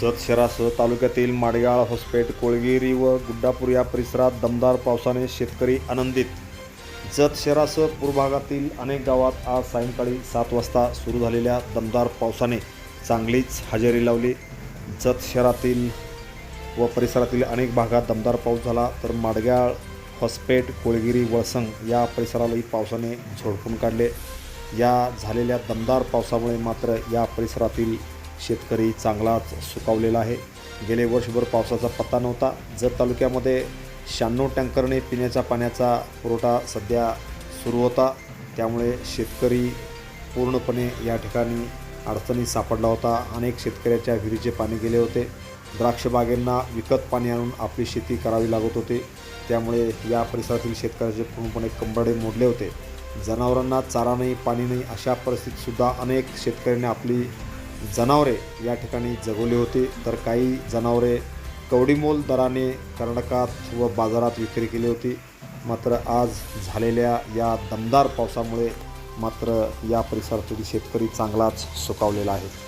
जत शहरासह तालुक्यातील माडगाळ होसपेट कोळगिरी व गुड्डापूर या परिसरात दमदार पावसाने शेतकरी आनंदित. जत शहरासह पूर्व भागातील अनेक गावात आज सायंकाळी सात वाजता सुरू झालेल्या दमदार पावसाने चांगलीच हजेरी लावली. जत शहरातील व परिसरातील अनेक भागात दमदार पाऊस झाला तर माडगाळ होसपेट कोळगिरी वळसंग या परिसरालाही पावसाने झोडपून काढले. या झालेल्या दमदार पावसामुळे मात्र या परिसरातील शेतकरी चांगलाच सुकावलेला आहे. गेले वर्षभर पावसाचा पत्ता नव्हता. जत तालुक्यामध्ये शहाण्णव टँकरने पिण्याच्या पाण्याचा पुरवठा सध्या सुरू होता. त्यामुळे शेतकरी पूर्णपणे या ठिकाणी अडचणीत सापडला होता. अनेक शेतकऱ्याच्या विहिरीचे पाणी गेले होते. द्राक्षबागेंना विकत पाणी आणून आपली शेती करावी लागत होती. त्यामुळे या परिसरातील शेतकऱ्याचे पूर्णपणे कंबरडे मोडले होते. जनावरांना चारा नाही पाणी नाही अशा परिस्थितीतसुद्धा अनेक शेतकऱ्यांनी आपली जनावरे या ठिकाणी जगवली होती. तर काही जनावरे कवडीमोल दराने कर्नाटकात व बाजारात विक्री केली होती. मात्र आज झालेल्या या दमदार पावसामुळे मात्र या परिसरातील शेतकरी चांगलाच सुकावलेला आहे.